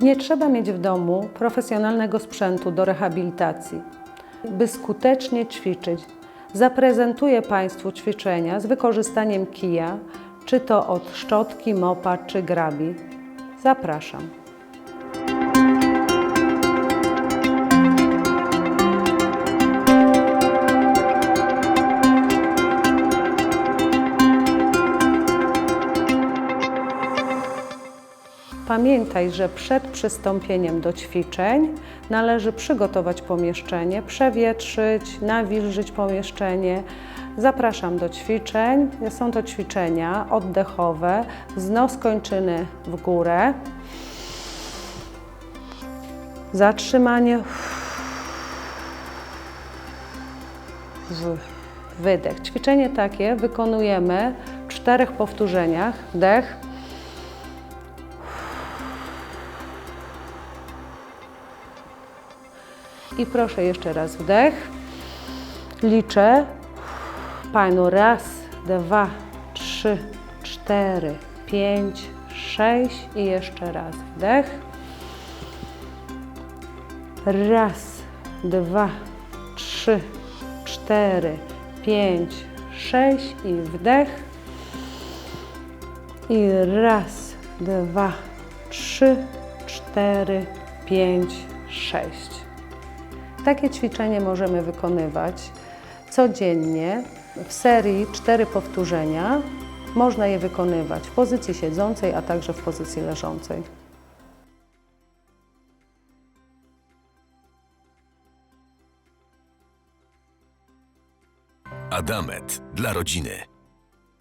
Nie trzeba mieć w domu profesjonalnego sprzętu do rehabilitacji, by skutecznie ćwiczyć. Zaprezentuję Państwu ćwiczenia z wykorzystaniem kija, czy to od szczotki, mopa czy grabi. Zapraszam. Pamiętaj, że przed przystąpieniem do ćwiczeń należy przygotować pomieszczenie, przewietrzyć, nawilżyć pomieszczenie. Zapraszam do ćwiczeń. Są to ćwiczenia oddechowe, znos kończyny w górę, zatrzymanie, wydech. Ćwiczenie takie wykonujemy w czterech powtórzeniach. Wdech, I proszę jeszcze raz wdech. Liczę. Panu raz, dwa, trzy, cztery, pięć, sześć i jeszcze raz wdech. Raz, dwa, trzy, cztery, pięć, sześć i wdech. I raz, dwa, trzy, cztery, pięć, sześć. Takie ćwiczenie możemy wykonywać codziennie w serii cztery powtórzenia. Można je wykonywać w pozycji siedzącej, a także w pozycji leżącej. Adamet dla rodziny.